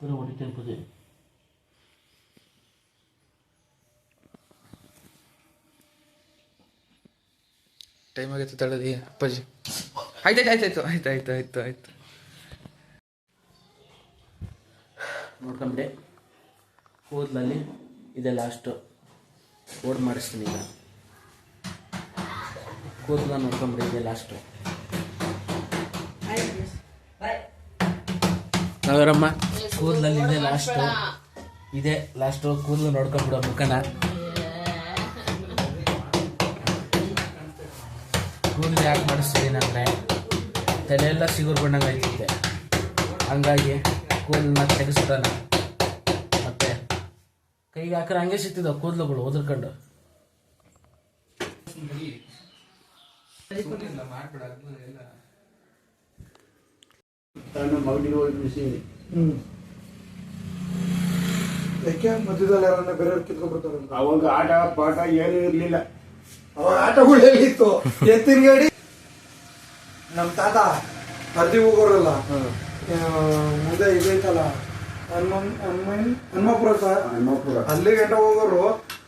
ಪೂರ ಹೊಡಿತೇನೆ ಪೂಜೆ ಟೈಮ್ ಆಗೈತೆ ತಡದಿ ಅಪ್ಪಾಜಿ ಆಯ್ತು ಆಯ್ತು ಆಯ್ತು ಆಯ್ತು ಆಯ್ತು ಆಯ್ತು ನೋಡ್ಕೊಂಬಿಡಿ. ಕೂದಲಲ್ಲಿ ಇದೆ ಲಾಸ್ಟು ಓಡ್ ಮಾಡಿಸ್ತೀನಿ ಈಗ. ಕೂದಲ ನೋಡ್ಕೊಂಬಿಡಿ ಇದೆ ಲಾಸ್ಟು ನಗರಮ್ಮ. ಕೂದಲಲ್ಲಿ ಇದೆ ಲಾಸ್ಟ್ ಇದೆ ಲಾಸ್ಟ್ ಕೂದಲು ನೋಡ್ಕೊಂಡ್ಬಿಡೋ ಮುಖನ. ಕೂದಲು ಯಾಕೆ ಮಾಡಿಸ್ತೀನಿ ಅಂದರೆ ತಲೆಯೆಲ್ಲ ಸಿಗುರು ಬಣ್ಣಂಗೆ ಆಯ್ತಿದ್ದೆ ಹಂಗಾಗಿ ಕೂದಲನ್ನ ತೆಗೆಸ್ಬಿಡೋಣ. ಮತ್ತೆ ಕೈಗೆ ಹಾಕ್ರೆ ಹಂಗೆ ಸಿಗ್ತಿದ್ದಾವೆ ಕೂದಲುಗಳು ಒದರ್ಕೊಂಡು. ತನ್ನ ಮಗನಿಗೆ ಹೋಗಿ ಬಿಸಿ. ಯಾಕೆ ಮಧ್ಯದಲ್ಲಿ ಯಾರನ್ನ ಬೇರೆಯವ್ರು ಕಿತ್ಕೊಂಡ್ ಬರ್ತಾರೆ ಅವಾಗ ಆಟ ಪಾಠ ಏನೂ ಇರ್ಲಿಲ್ಲ. ಅವಾಗ ಆಟಗಳು ಎಲ್ಲಿತ್ತು? ಎತ್ತಿನ ಗಾಡಿ ನಮ್ ತಾತ ಹರ್ದಿ ಹೋಗೋರಲ್ಲ? ಆ, ಮುಂದೆ ಇದೈತಲ್ಲ ಹನುಮನ್ ಹನುಮನ್ ಹನುಮಪುರ ಸರ್? ಹನುಮಪುರ ಅಲ್ಲಿ ಗಂಟ ಹೋಗೋರು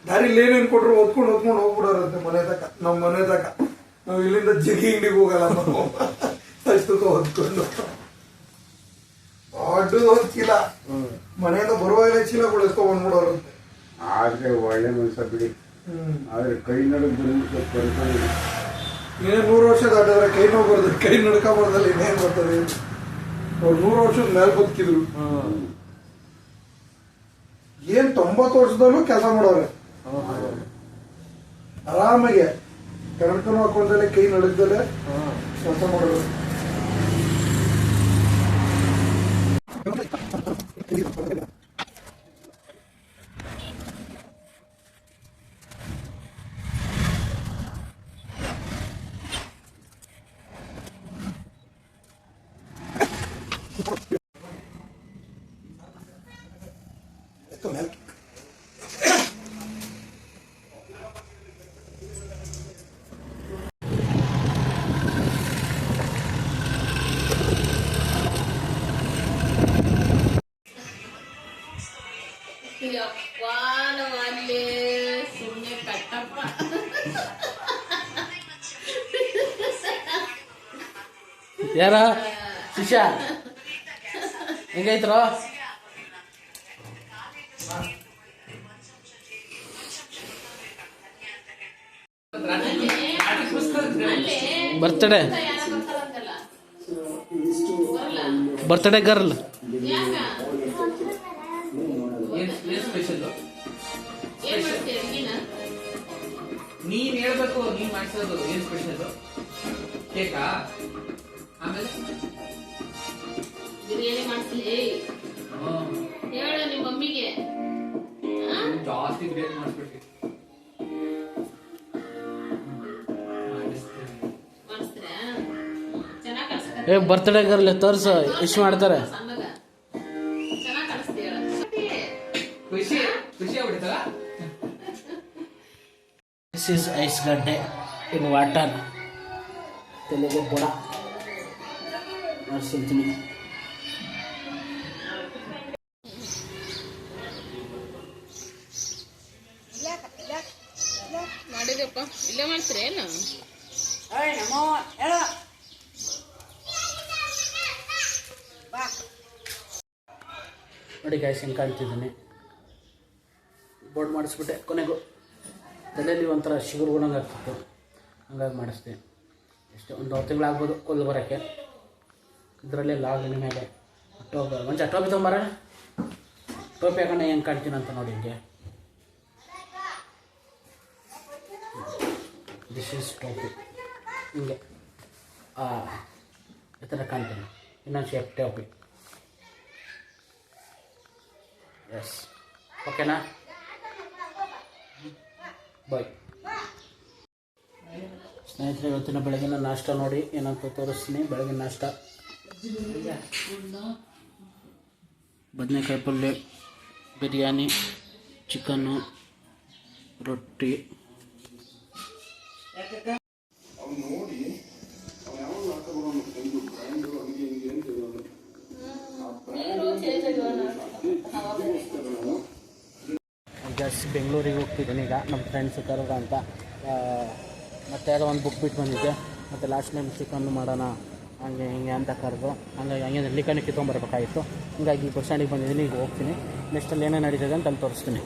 ದಾರಿಲಿ ಏನೇನ್ ಕೊಟ್ರು ಓದ್ಕೊಂಡು ಓದ್ಕೊಂಡು ಹೋಗ್ಬಿಡೋರಂತೆ ಮನೆ ತಕ ನಮ್ಮ ಮನೆ ತಕ ನಾವ್ ಇಲ್ಲಿಂದ ಜಗ್ಗಿ ಅಂಗಡಿಗೆ ಹೋಗಲ್ಲ ನಾವು ಅಷ್ಟು ಓದ್ಕೊಂಡು ದೊಡ್ಡ ಒಂದ್ ಚೀಲ ಮನೆಯಿಂದ ಬರುವಾಗಲೇ ಚೀಲಗಳು ಎತ್ಕೊಂಡ್ ಬಂದ್ಬಿಡೋರು ಆದ್ರೆ ಒಳ್ಳೆ ಮನುಷ್ಯ ಬಿಡಿ. ಆದ್ರೆ ಕೈ ನಡು ಬರ್ತಾನೆ ಇನ್ನೇ ನೂರು ವರ್ಷ ದಾಟಿದ್ರೆ ಕೈ ನೋವು ಬರ್ತದೆ ಕೈ ನಡ್ಕೊಂಬರ್ದಲ್ಲಿ ಇನ್ನೇನ್ ಬರ್ತದೆ? ಅವ್ರು ನೂರು ವರ್ಷದ ಮೇಲೆ ಬದುಕಿದ್ರು. ಏನ್ ತೊಂಬತ್ತು ವರ್ಷದಲ್ಲೂ ಕೆಲಸ ಮಾಡೋರೆ ಆರಾಮಾಗೆ ಕಣಕನು ಹಾಕೊಂಡಲೆ ಕೈ ನಡಗ್ದಲೆ ಕೆಲಸ ಮಾಡೋರು querido colega. ಯಾರ? ಶಿಷ್ಯ? ಹೆಂಗೈತ್ರ ಬರ್ತಡೇ? Birthday girl? ನೀನ್ ಹೇಳ್ಬೇಕು ನೀನ್ ಮಾಡಿಸೋದು ಏನ್ ಸ್ಪೆಷಲ್ ಕೇಕಾ? ಬಿರಿಯಾನಿ ಹ್ಮ್. ಹೇಳು ನಿಮ್ಮ ಮಮ್ಮಿಗೆ. ಜಾಸ್ತಿ ಬಿರಿಯಾನಿ ಕಳ್ಸ್ತಾರೆ ಏ ಬರ್ತ್ಡೇ ಗರ್ಲ್ ತೋರ್ಸು ಇಶ್ ಮಾಡ್ತಾರೆ. ಖುಷಿ ಖುಷಿ ಆಗ್ಬಿಡ್ತಲ್ಲ? ದಿಸ್ ಇಸ್ ಐಸ್ ಗಡ್ಡೆ ಇನ್ ವಾಟರ್ ತಲೆಗೆ ಬುಡ ಮಾಡಿಸಿರ್ತೀನಿ. ನೋಡಿ ಗಾಯ್ಸ್ ಹೆಂಗೆ ಕಾಣ್ತಿದ್ದೀನಿ. ಬೋರ್ಡ್ ಮಾಡಿಸ್ಬಿಟ್ಟೆ. ಕೊನೆಗೂ ತಲೆಯಲ್ಲಿ ಒಂಥರ ಶುಗರ್ ಗುಣಂಗೆ ಆಗ್ತಿತ್ತು. ಹಂಗಾಗಿ ಮಾಡಿಸ್ದೆ. ಎಷ್ಟು ಒಂದು ತಿಂಗಳಾಗ್ಬೋದು ಕೊಲ್ಲು ಬರೋಕ್ಕೆ. ಇದರಲ್ಲೇ ಲಾಗಿನ ಮೇಲೆ. ಟೋಪಿ ಮಂಚ ಟೋಪಿ ತೊಗೊಂಬರ. ಟೋಪಿ ಹಾಕೊಂಡು ಹೆಂಗೆ ಕಾಣ್ತೀನಿ ಅಂತ ನೋಡಿ ಹಿಂಗೆ. ಈಸ್ ಟೋಪಿ ಹಿಂಗೆ ಈ ಥರ ಕಾಣ್ತೀನಿ ಇನ್ನೊಂದು ಶೇಪ್ ಟೋಪಿ ಎಸ್ ಓಕೆನಾ ಬಾಯ್ ಸ್ನೇಹಿತರೆ, ಇವತ್ತಿನ ಬೆಳಗಿನ ನಾಷ್ಟ ನೋಡಿ. ಏನಂತ ತೋರಿಸ್ತೀನಿ. ಬೆಳಗಿನ ನಾಷ್ಟ. ಬದನೆಕಾಯಿ ಪಲ್ಯ, ಬಿರಿಯಾನಿ, ಚಿಕನ್ನು, ರೊಟ್ಟಿ. ಜಸ್ಟ್ ಬೆಂಗಳೂರಿಗೆ ಹೋಗ್ತಿದ್ದೀನಿ ಈಗ ನಮ್ಮ ಫ್ರೆಂಡ್ಸ್ ಕರೋದ ಅಂತ. ಮತ್ತೆ ಯಾರೋ ಒಂದು ಬುಕ್ ಬಿಟ್ಟು ಬಂದಿದ್ದೆ. ಮತ್ತು ಲಾಸ್ಟ್ ಟೈಮ್ ಚಿಕನ್ ಮಾಡೋಣ ಹಂಗೆ ಹಿಂಗೆ ಅಂತ ಕರೆದು ಹಂಗಾಗಿ ಹಂಗೆ ಲಿಕನ್ ಕಿತ್ಕೊಂಡ್ಬರ್ಬೇಕಾಗಿತ್ತು. ಹೀಗಾಗಿ ಬಸ್ ಸ್ಟ್ಯಾಂಡಿಗೆ ಬಂದಿದ್ದೀನಿ ಈಗ ಹೋಗ್ತೀನಿ. ನೆಕ್ಸ್ಟಲ್ಲಿ ಏನೇನು ನಡೀತದೆ ಅಂತ ಅಲ್ಲಿ ತೋರಿಸ್ತೀನಿ.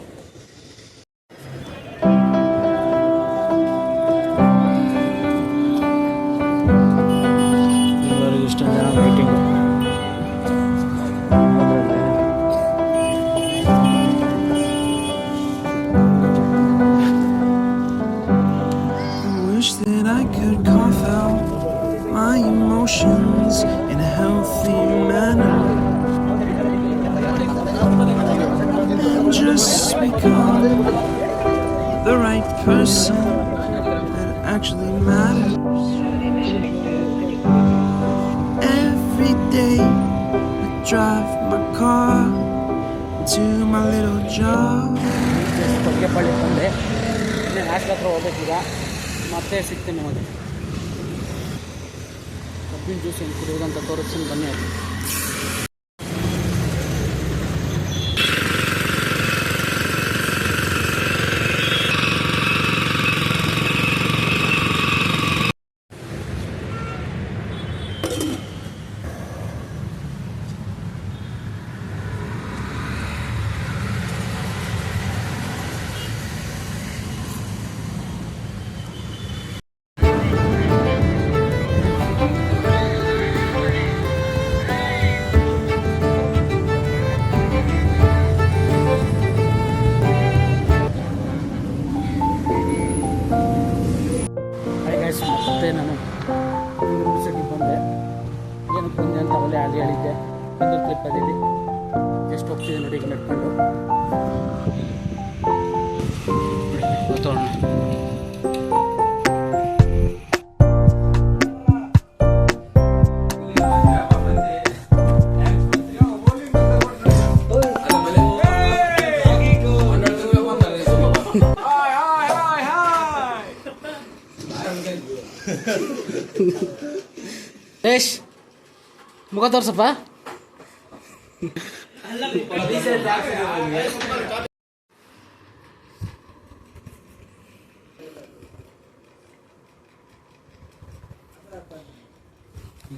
ಹಾಸ್ಟೆಲ್ ಹತ್ರ ಹೋಗ್ಬೇಕೀಗ ಮತ್ತೆ ಸಿಗ್ತೀನಿ ನಿಮಗೆ. ಕಬ್ಬಿನ ಜ್ಯೂಸ್ ಏನು ಕುಡಿಯೋದಂತ ತೋರಿಸ್ತೀನಿ ಬನ್ನಿ ಮುಖ ತೋರ್ಸಪ್ಪ.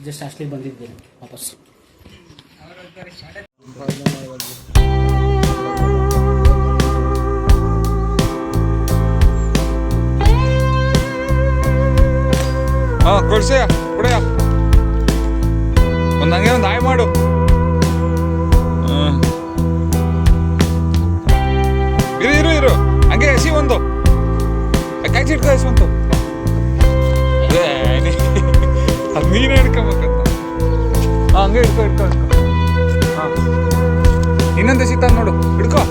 ಜಸ್ಟ್ ಅಷ್ಟೇ ಬಂದಿದ್ದೇನೆ ವಾಪಸ್. ಹಾ ಕೊಡ್ಸಯ್ಯ ಕೈ ಚಿಟ್ಕೊ ಅಂತ ಏ, ನೀನೇ ಹಿಡ್ಕೊಬೇಕಂತ. ಹಂಗೆ ಹಿಡ್ಕೊ ಹಿಡ್ಕೊ ಹಿಡ್ಕೊ. ಹಾ. ಇನ್ನೊಂದು ಹಸಿ ನೋಡು. ಹಿಡ್ಕೊ.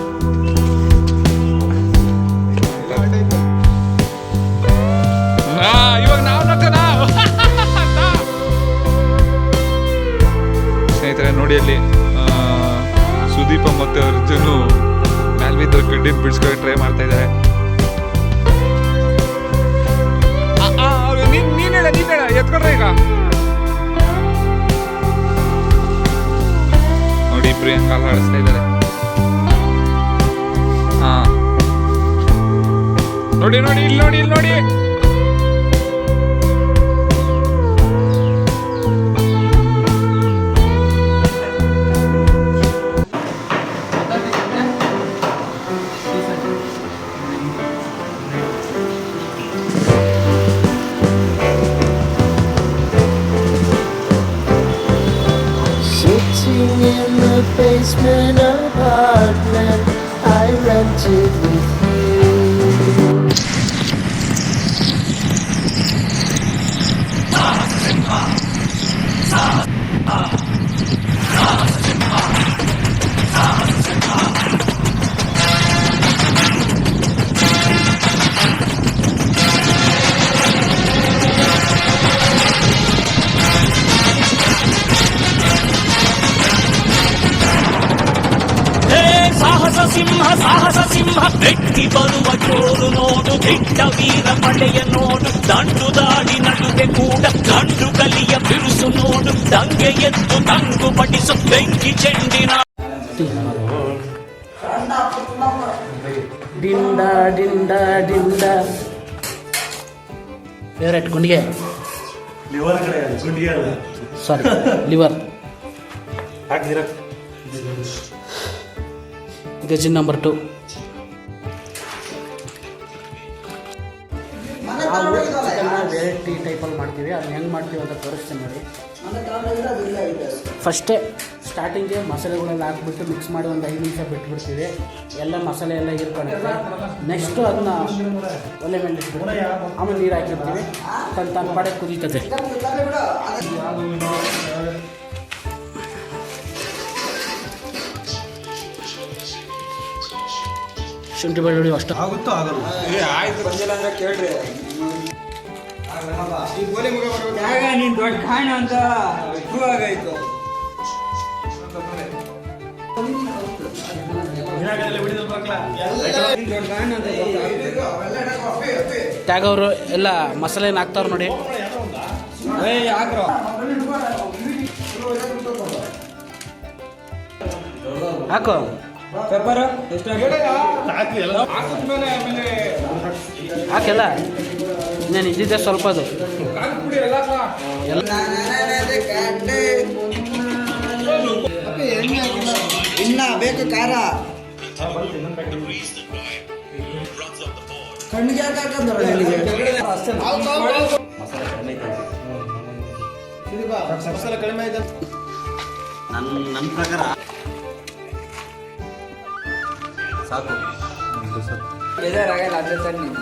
ಇವಾಗ ನಾವು ಸ್ನೇಹಿತರೆ ನೋಡಿ ಅಲ್ಲಿ ಸುದೀಪ ಮತ್ತೆ ಅರ್ಜುನು ಮ್ಯಾಲ್ ಬಿದ್ದ ಗಡ್ಡಿನ ಬಿಡ್ಸ್ಕೊಂಡು ಟ್ರೈ ಮಾಡ್ತಾ ಇದ್ದಾರೆ. ಹೇಳ ಎತ್ಕೊಂಡ್ರೆ ಈಗ? ನೋಡಿ ಇಬ್ರು ಹೆಂಗ್ ಕಾಲ ಆಡಿಸ್ತಾ ಇದ್ದಾರೆ ನೋಡಿ ನೋಡಿ, ಇಲ್ಲಿ ನೋಡಿ ಇಲ್ಲಿ ನೋಡಿ. Basement apartment. I rented ಸಿಂಹ ಸಾಹಸ ಸಿಂಹ ಬೆಟ್ಟಿ ಬರುವ ಜೋರು ನೋಡು ದಿಟ್ಟ ವೀರ ಪಡೆಯ ನೋಡು ದಂಡು ದಾಡಿ ನಡುವೆ ಕೂಡ ಗಂಡು ಕಲಿಯ ಬಿರುಸು ನೋಡು ದಂಗೆ ಎದ್ದು ತಂಗು ಪಡಿಸು ಬೆಂಕಿ ಚೆಂಡಿನ. ಡಿಂಡ ಡಿಂಡ ಡಿಂಡ. ಫೇವ್ರೆಟ್ ಗುಂಡಿಗೆ? ಲಿವರ್ ಕಡೆ ಗುಂಡಿಗೆ ಅಲ್ಲ. ಸಾರಿ ಲಿವರ್ ಹಾಕಿದಿರ. ಗಜಿನ್ ನಂಬರ್ ಟು ನಾವು ಚಿಕನ್ನ ವೆರೈಟಿ ಟೈಪಲ್ಲಿ ಮಾಡ್ತೀವಿ. ಅದನ್ನ ಹೆಂಗೆ ಮಾಡ್ತೀವಿ ಅಂತ ತೋರಿಸ್ತೀನಿ ನೋಡಿ. ಫಸ್ಟೇ ಸ್ಟಾರ್ಟಿಂಗ್ಗೆ ಮಸಾಲೆಗಳೆಲ್ಲ ಹಾಕ್ಬಿಟ್ಟು ಮಿಕ್ಸ್ ಮಾಡಿ ಒಂದು ಐದು ನಿಮಿಷ ಬಿಟ್ಬಿಡ್ತೀವಿ. ಎಲ್ಲ ಮಸಾಲೆ ಎಲ್ಲ ಇರ್ಕೊಂಡಿದೆ ನೆಕ್ಸ್ಟು ಅದನ್ನ ಒಲೆ ಮೇಲೆ ಇಟ್ಬಿಡ್ತೀವಿ. ಆಮೇಲೆ ನೀರು ಹಾಕಿರ್ತೀವಿ. ತನ್ನ ತನ್ನ ಪಡೆ ಕುದೀತದೆ. ಶುಂಠಿ ಬೆಳ್ಳುಳ್ಳಿ ಅಷ್ಟು. ಆಗುತ್ತೋ ಆಗಲ್ಲ? ಆಯ್ತು ಬಂದಿಲ್ಲ ಅಂದ್ರೆ ಕೇಳ್ರಿ. ಈ ಗೋಲಿ ಮುಗ ನೀನ್ ದೊಡ್ಡ ಕಾಣ ಅಂತ ಆಗಾಯ್ತು. ಟ್ಯಾಗ್ ಅವರು ಎಲ್ಲ ಮಸಾಲೆನ ಹಾಕ್ತಾವ್ರು ನೋಡಿ. ಹಾಕು. ಪೆಪ್ಪರ್? ಎಷ್ಟು ಹಾಕೆಲ್ಲ? ನಾನು ಇದ್ದಿದ್ದೆ ಸ್ವಲ್ಪ ಅದು. ಎಲ್ಲ ಇನ್ನ ಬೇಕು ಖಾರ. ಕಣ್ಣಿಗೆ ಕಡಿಮೆ ಆಯ್ತು ನನ್ನ ನನ್ನ ಪ್ರಕಾರ ಸಾಕು. ಬೇಜಾರಾಗಲ್ಲ ಅದ್ರ ಸರ್. ನೀನು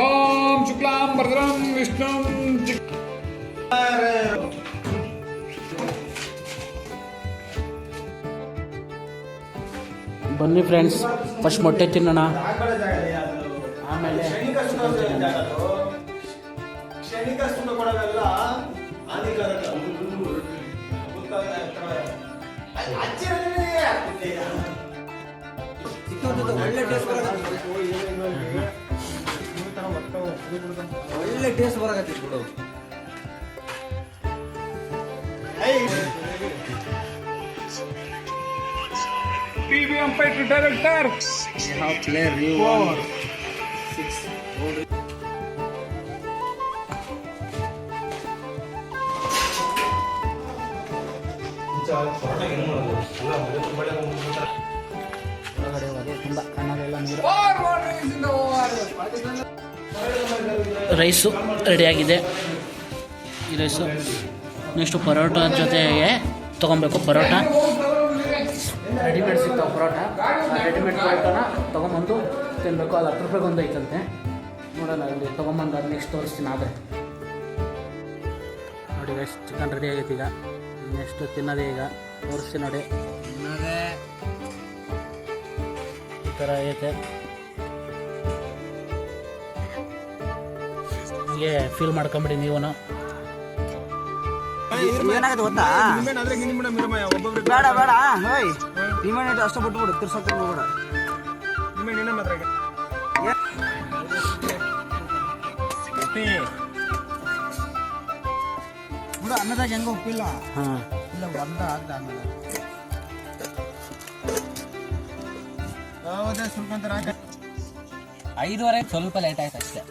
ಓಂ ಶುಕ್ಲಾಂ ಭದ್ರಂ ವಿಷ್ಣು ಬನ್ನಿ ಫ್ರೆಂಡ್ಸ್ ಫಸ್ಟ್ ಮೊಟ್ಟೆ ತಿನ್ನೋಣ ಆಮೇಲೆ. ಕ್ಷಣಿಕ ಸುಖ ಕೊಡೋದೆಲ್ಲ ಹಾನಿಕಾರಕ ಒಳ್ಳೆ ಟೇಸ್ಟ್ ಒಳ್ಳೆ ಟೇಸ್ಟ್ ಬರಕತ್ತಿ ಬಿಡು. ಟಿ ವಿ ಅಂಪೈರ್ ಡೈರೆಕ್ಟರ್ ಹೊರಗಡೆ ಹೋಗಿ ತುಂಬ ಕಣ್ಣಲ್ಲೆಲ್ಲ ನೀರು ರೈಸು ರೆಡಿಯಾಗಿದೆ. ಈ ರೈಸು ನೆಕ್ಸ್ಟು ಪರೋಟ ಜೊತೆಗೆ ತೊಗೊಬೇಕು ಪರೋಟ ರೆಡಿಮೇಡ್ ಸಿಗ್ತಾವೆ ಪರೋಟ. ರೆಡಿಮೇಡ್ ಪರೋಟನ ತೊಗೊಂಬಂದು ತಿನ್ನಬೇಕು ಅದು ಹತ್ತು ರೂಪಾಯಿಗೆ ಒಂದು ಐತಂತೆ. ನೋಡೋಣ ಅಲ್ಲಿ ತೊಗೊಂಬಂದು ಅದು ನೆಕ್ಸ್ಟ್ ತೋರಿಸ್ತೀನಿ ಆದರೆ. ನೋಡಿ ರೈಸ್ ಚಿಕನ್ ರೆಡಿ ಆಗೈತೆ ಈಗ. ನೆಕ್ಸ್ಟ್ ತಿನ್ನೋದೇ ಈಗ. ತೋರಿಸ್ತೀನಿ ನೋಡಿ. ಈ ಥರ ಐತೆ ಹೀಗೆ ಫೀಲ್ ಮಾಡ್ಕೊಂಬಿಡಿ ನೀವು ಏನಾಗುತ್ತೆ ಗೊತ್ತಾ? ಬೇಡ ಬೇಡ ಹೋಯ್. ನಿಮ್ಮನೆ ಅಷ್ಟು ಬಿಟ್ಬಿಡು ತಿರ್ಸಕ್ಕೆ ಹೋಗ್ಬೇಡ. ಬಿಡು ಅನ್ನದಾಗ ಹೆಂಗ ಒಪ್ಪಿಲ್ಲ ಹಾಂ. ಇಲ್ಲ ಒಂದ ಆಗ್ದ ಆಮೇಲೆ. ಐದುವರೆ ಸ್ವಲ್ಪ ಲೇಟ್ ಆಯ್ತು ಅಷ್ಟೇ.